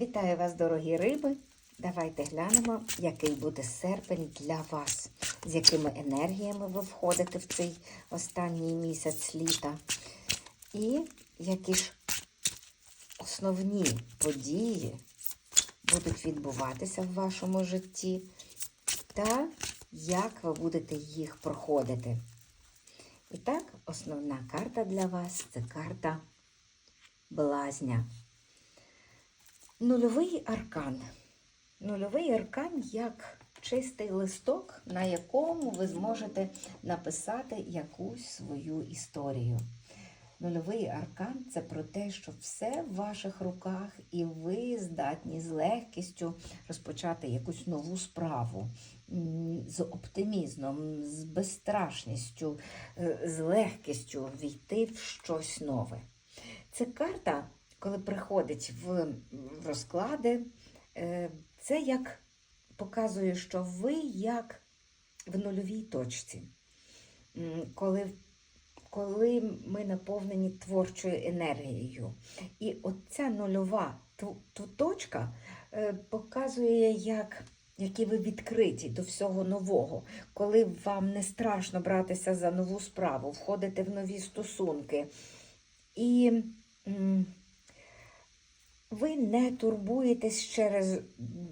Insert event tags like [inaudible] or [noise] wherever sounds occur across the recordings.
Вітаю вас, дорогі риби! Давайте глянемо, який буде серпень для вас, з якими енергіями ви входите в цей останній місяць літа. І які ж основні події будуть відбуватися в вашому житті, та як ви будете їх проходити. І так, основна карта для вас це карта блазня. Нульовий аркан. Нульовий аркан як чистий листок, на якому ви зможете написати якусь свою історію. Нульовий аркан це про те, що все в ваших руках, і ви здатні з легкістю розпочати якусь нову справу, з оптимізмом, з безстрашністю, е, з легкістю війти в щось нове. Це карта, коли приходить в розклади, е, це як показує, що ви як в нульовій точці. Коли, коли ми наповнені творчою енергією. І оця нульова ту, ту точка е, показує, як, які ви відкриті до всього нового, коли вам не страшно братися за нову справу, входити в нові стосунки. І ви не турбуєтесь через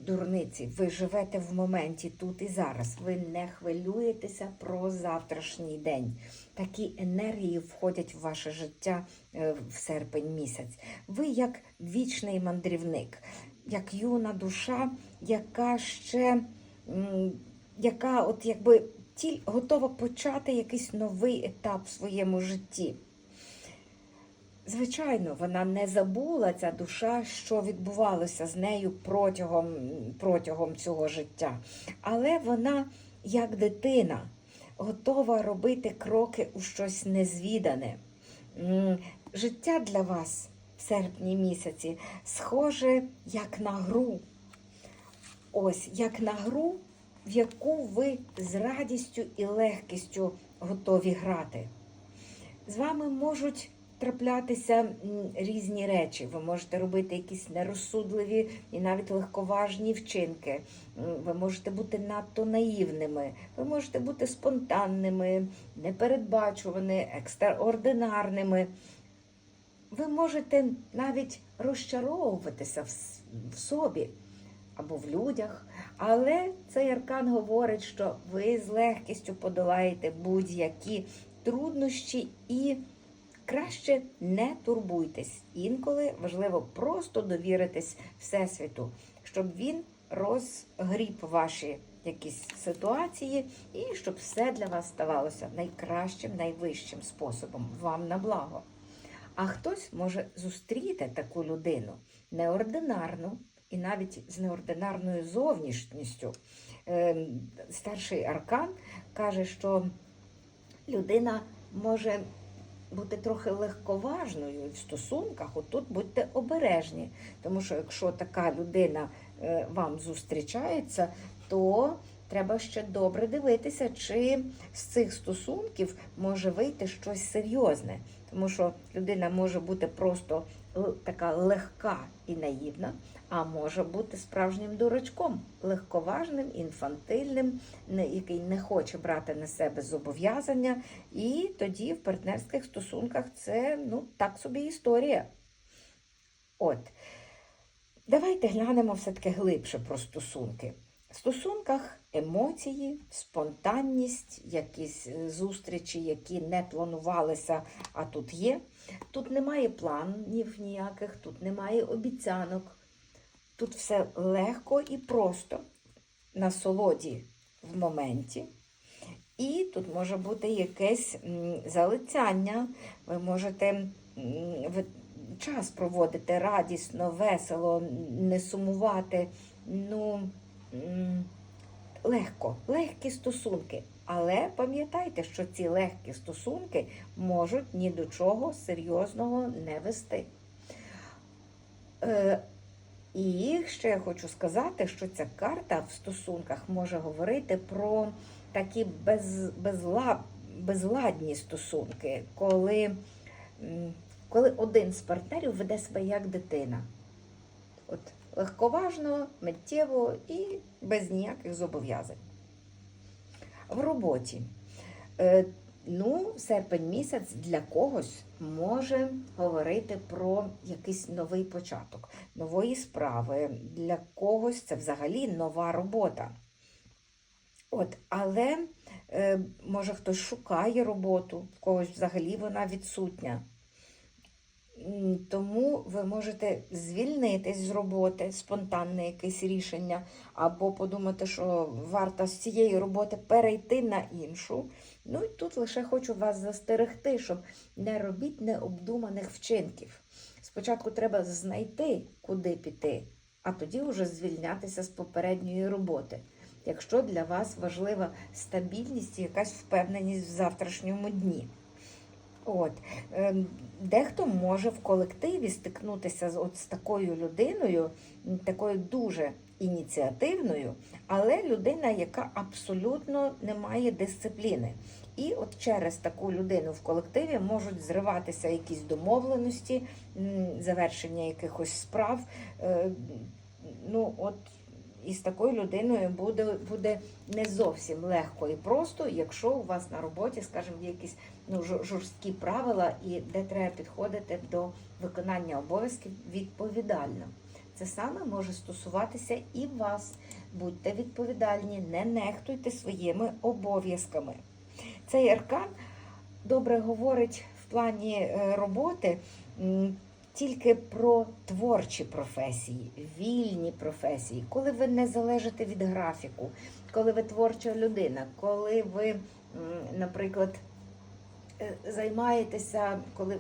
дурниці, ви живете в моменті тут і зараз. Ви не хвилюєтеся про завтрашній день. Такі енергії входять в ваше життя е, в серпень місяць. Ви як вічний мандрівник, як юна душа, яка ще яка от якби тіль готова почати якийсь новий етап в своєму житті. Звичайно, вона не забула ця душа, що відбувалося з нею протягом, протягом цього життя. Але вона, як дитина, готова робити кроки у щось незвідане. Життя для вас в серпні місяці схоже як на гру. Ось як на гру, в яку ви з радістю і легкістю готові грати. З вами можуть траплятися різні речі. Ви можете робити якісь нерозсудливі і навіть легковажні вчинки. Ви можете бути надто наївними, ви можете бути спонтанними, непередбачуваними, екстраординарними. Ви можете навіть розчаровуватися в собі або в людях, але цей аркан говорить, що ви з легкістю подолаєте будь-які труднощі і краще не турбуйтесь. Інколи важливо просто довіритись Всесвіту, щоб він розгріб ваші якісь ситуації і щоб все для вас ставалося найкращим, найвищим способом вам на благо. А хтось може зустріти таку людину неординарну і навіть з неординарною зовнішністю. Ем, Старший аркан каже, що людина може бути трохи легковажною в стосунках, отут будьте обережні. Тому що якщо така людина е, вам зустрічається, то треба ще добре дивитися, чи з цих стосунків може вийти щось серйозне. Тому що людина може бути просто така легка і наївна, а може бути справжнім дурачком, легковажним, інфантильним, який не хоче брати на себе зобов'язання. І тоді в партнерських стосунках це ну, так собі історія. От. Давайте глянемо все-таки глибше про стосунки. В стосунках емоції, спонтанність, якісь е, зустрічі, які не планувалися, а тут є. Тут немає планів ніяких, тут немає обіцянок. Тут все легко і просто, насолоді в моменті. І тут може бути якесь залицяння. Ви можете час проводити радісно, весело, не сумувати. Ну, легко, легкі стосунки. Але пам'ятайте, що ці легкі стосунки можуть ні до чого серйозного не вести. Е, і ще я хочу сказати, що ця карта в стосунках може говорити про такі без, безла, безладні стосунки, коли, коли один з партнерів веде себе як дитина. От легковажно, миттєво і без ніяких зобов'язань. В роботі. Ну, серпень місяць для когось може говорити про якийсь новий початок, нової справи. Для когось це взагалі нова робота. От, але е, може хтось шукає роботу, в когось взагалі вона відсутня. Тому ви можете звільнитись з роботи, спонтанне якесь рішення, або подумати, що варто з цієї роботи перейти на іншу. Ну і тут лише хочу вас застерегти, щоб не робіть необдуманих вчинків. Спочатку треба знайти, куди піти, а тоді вже звільнятися з попередньої роботи. Якщо для вас важлива стабільність і якась впевненість в завтрашньому дні. От. ем, Дехто може в колективі стикнутися з, от, з такою людиною, такою дуже ініціативною, але людина, яка абсолютно не має дисципліни. І от через таку людину в колективі можуть зриватися якісь домовленості, завершення якихось справ. Е, Ну, от і з такою людиною буде, буде не зовсім легко і просто, якщо у вас на роботі, скажімо, є якісь ну, жорсткі правила, і де треба підходити до виконання обов'язків відповідально. Це саме може стосуватися і вас. Будьте відповідальні, не нехтуйте своїми обов'язками. Цей аркан добре говорить в плані е, роботи тільки про творчі професії, вільні професії, коли ви не залежите від графіку, коли ви творча людина, коли ви, наприклад, е, займаєтеся, коли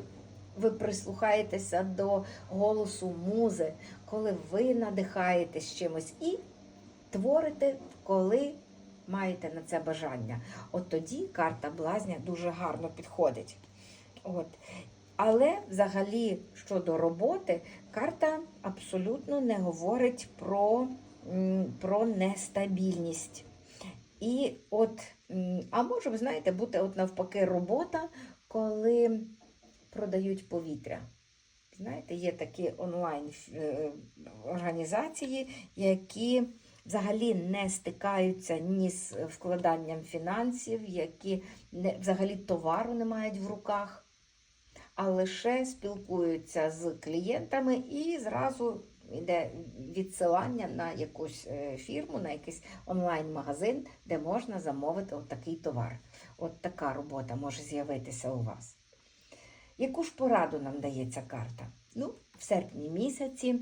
ви прислухаєтеся до голосу музи, коли ви надихаєтесь чимось і творите, коли маєте на це бажання. От тоді карта блазня дуже гарно підходить. От. Але взагалі щодо роботи, карта абсолютно не говорить про, про нестабільність. І от, а може, ви знаєте, бути от навпаки робота, коли продають повітря. Знаєте, є такі онлайн е, які взагалі не стикаються ні з вкладанням фінансів, які не, взагалі товару не мають в руках, а лише спілкуються з клієнтами і зразу йде відсилання на якусь е, фірму, на якийсь онлайн-магазин, де можна замовити от такий товар. От така робота може з'явитися у вас. Яку ж пораду нам дає ця карта? Ну, в серпні місяці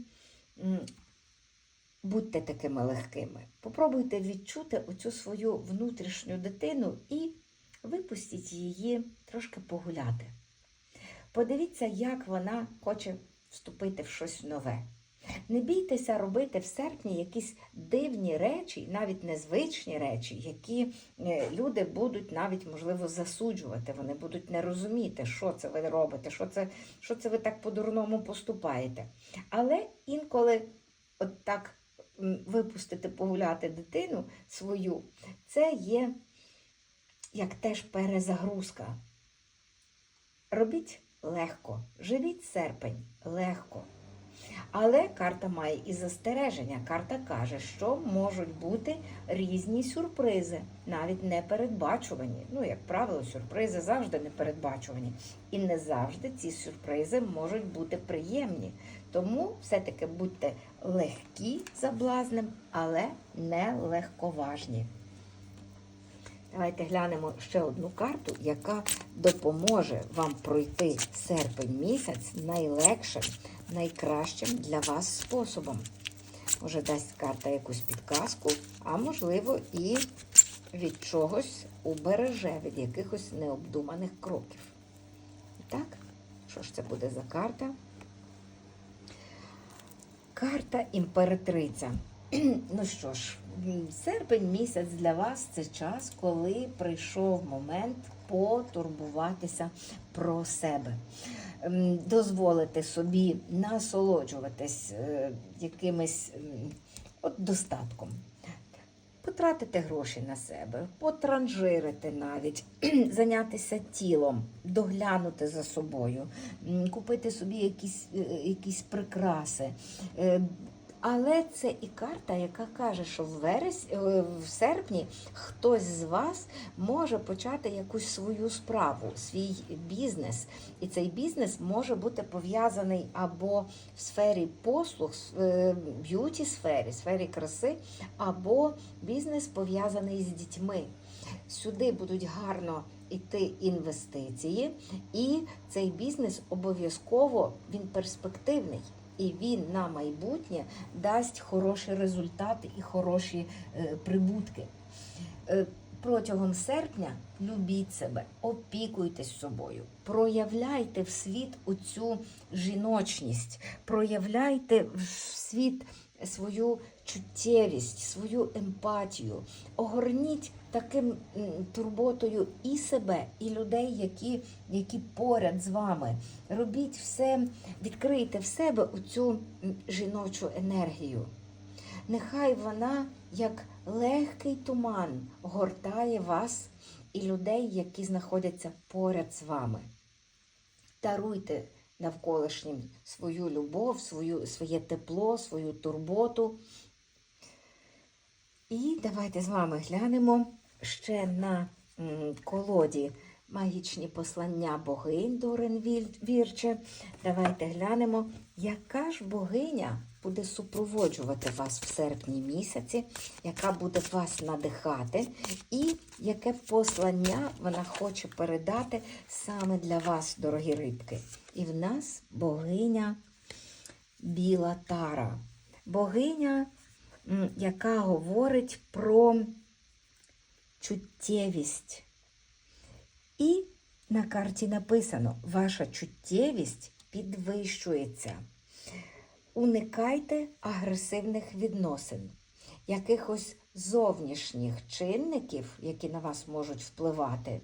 будьте такими легкими. Попробуйте відчути оцю свою внутрішню дитину і випустіть її трошки погуляти. Подивіться, як вона хоче вступити в щось нове. Не бійтеся робити в серпні якісь дивні речі, навіть незвичні речі, які е, люди будуть навіть, можливо, засуджувати. Вони будуть не розуміти, що це ви робите, що це, що це ви так по-дурному поступаєте. Але інколи от так випустити погуляти дитину свою, це є як теж перезагрузка. Робіть легко, живіть серпень легко. Але карта має і застереження. Карта каже, що можуть бути різні сюрпризи, навіть непередбачувані. Ну, як правило, сюрпризи завжди непередбачувані. І не завжди ці сюрпризи можуть бути приємні. Тому все-таки будьте легкі за блазнем, але не легковажні. Давайте глянемо ще одну карту, яка допоможе вам пройти серпень місяць найлегшим, найкращим для вас способом. Може, дасть карта якусь підказку, а можливо, і від чогось убереже, від якихось необдуманих кроків. І так, що ж це буде за карта? Карта імператриця. [clears throat] Ну що ж, серпень місяць для вас це час, коли прийшов момент потурбуватися про себе, дозволити собі насолоджуватись е, якимось от достатком. Потратити гроші на себе, потранжирити навіть, [clears throat] зайнятися тілом, доглянути за собою, купити собі якісь, е, якісь прикраси, е, Але це і карта, яка каже, що в верес... е, в серпні хтось з вас може почати якусь свою справу, свій бізнес. І цей бізнес може бути пов'язаний або в сфері послуг, в б'юті сфері, сфері краси, або бізнес пов'язаний з дітьми. Сюди будуть гарно йти інвестиції, і цей бізнес обов'язково він перспективний. І він на майбутнє дасть хороші результати і хороші е, прибутки. Е, протягом серпня любіть себе, опікуйтесь собою, проявляйте в світ оцю жіночність, проявляйте в світ свою чуттєвість, свою емпатію, огорніть таким турботою і себе, і людей, які, які поряд з вами. Робіть все, відкрийте в себе оцю жіночу енергію. Нехай вона, як легкий туман, гортає вас і людей, які знаходяться поряд з вами. Даруйте навколишнім свою любов, свою, своє тепло, свою турботу. І давайте з вами глянемо ще на колоді магічні послання богинь Дорен Вірче. Давайте глянемо, яка ж богиня буде супроводжувати вас в серпні місяці, яка буде вас надихати, і яке послання вона хоче передати саме для вас, дорогі рибки. І в нас богиня Біла Тара. Богиня, яка говорить про чуттєвість. І на карті написано: ваша чуттєвість підвищується. Уникайте агресивних відносин, якихось зовнішніх чинників, які на вас можуть впливати,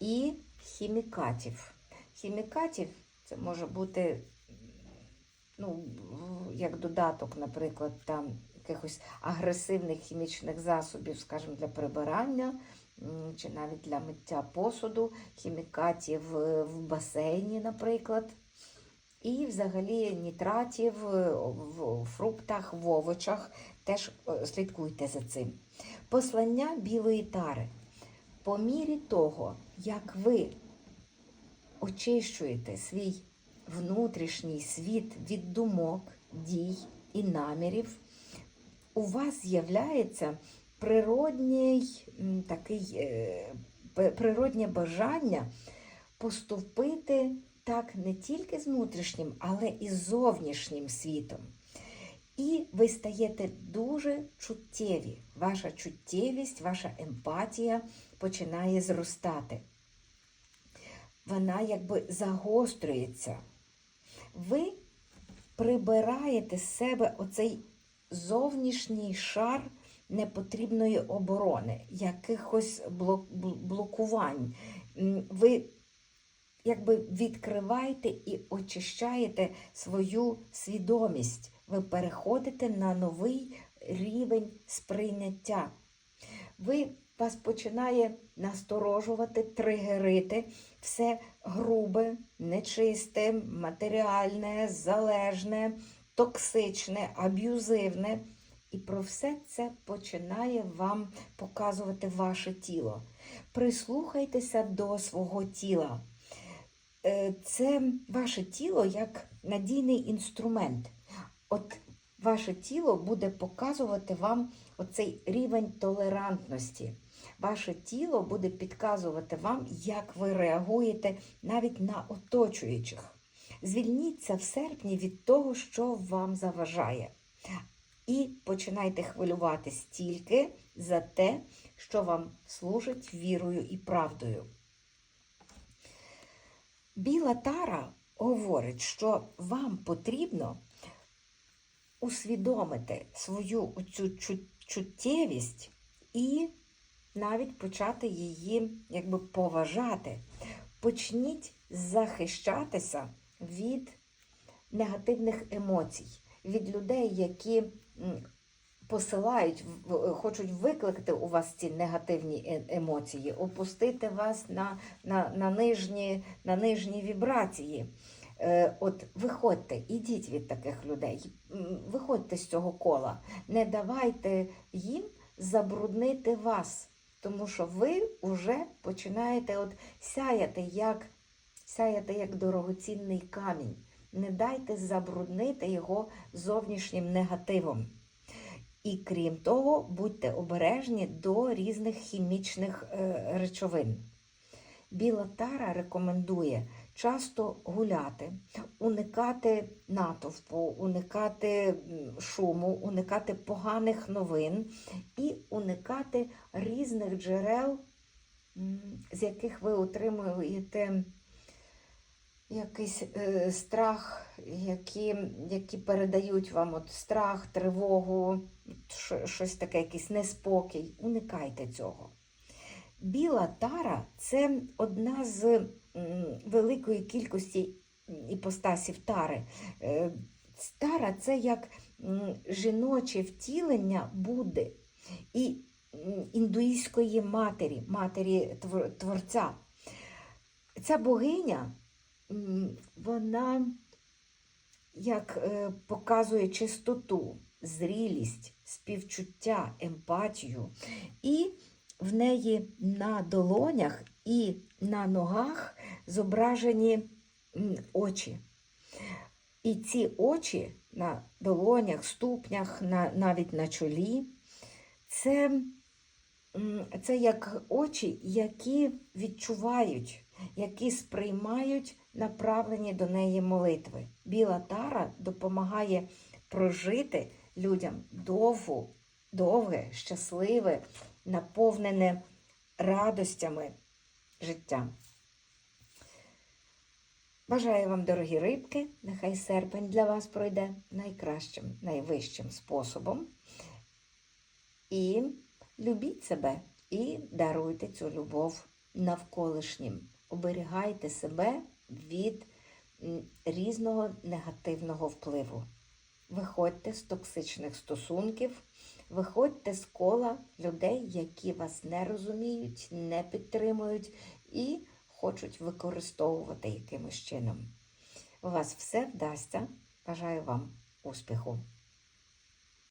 і хімікатів. Хімікатів це може бути ну, як додаток, наприклад, там якихось агресивних хімічних засобів, скажімо, для прибирання чи навіть для миття посуду, хімікатів е, в басейні, наприклад. І взагалі нітратів е, в фруктах, в овочах. Теж е, слідкуйте за цим. Послання білої тари. По мірі того, як ви очищуєте свій внутрішній світ від думок, дій і намірів, у вас з'являється природній такий, е, природнє бажання поступити так не тільки з внутрішнім, але і з зовнішнім світом. І ви стаєте дуже чуттєві. Ваша чуттєвість, ваша емпатія починає зростати. Вона якби загострюється. Ви прибираєте з себе оцей зовнішній шар непотрібної оборони, якихось блок- блокувань. Ви якби відкриваєте і очищаєте свою свідомість. Ви переходите на новий рівень сприйняття. Ви вас починає насторожувати, тригерити все грубе, нечисте, матеріальне, залежне, токсичне, аб'юзивне. І про все це починає вам показувати ваше тіло. Прислухайтеся до свого тіла. Е, Це ваше тіло як надійний інструмент. От ваше тіло буде показувати вам оцей рівень толерантності. Ваше тіло буде підказувати вам, як ви реагуєте навіть на оточуючих. Звільніться в серпні від того, що вам заважає. І починайте хвилюватись тільки за те, що вам служить вірою і правдою. Біла тара говорить, що вам потрібно усвідомити свою цю чуттєвість і навіть почати її якби поважати. Почніть захищатися від негативних емоцій, від людей, які посилають, хочуть викликати у вас ці негативні е- емоції, опустити вас на, на, на, нижні, на нижні вібрації. Е, От виходьте, ідіть від таких людей, виходьте з цього кола, не давайте їм забруднити вас, тому що ви вже починаєте от сяяти як, сяяти як дорогоцінний камінь. Не дайте забруднити його зовнішнім негативом. І крім того, будьте обережні до різних хімічних е, речовин. Біла тара рекомендує часто гуляти, уникати натовпу, уникати шуму, уникати поганих новин і уникати різних джерел, з яких ви отримуєте якийсь е, страх, які, які передають вам от страх, тривогу, щось таке, якийсь неспокій. Уникайте цього. Біла тара це одна з великої кількості іпостасів тари. Е, Тара це як жіноче втілення Будди і індуїзької матері, матері Творця. Ця богиня, вона як е, показує чистоту, зрілість, співчуття, емпатію. І в неї на долонях і на ногах зображені очі. І ці очі на долонях, ступнях, на, навіть на чолі, це, це як очі, які відчувають, які сприймають направлені до неї молитви. Біла тара допомагає прожити людям довгу, довге, щасливе, наповнене радостями життя. Бажаю вам, дорогі рибки, нехай серпень для вас пройде найкращим, найвищим способом. І любіть себе і даруйте цю любов навколишнім. Оберігайте себе від різного негативного впливу. Виходьте з токсичних стосунків, виходьте з кола людей, які вас не розуміють, не підтримують і хочуть використовувати якимось чином. У вас все вдасться. Бажаю вам успіху!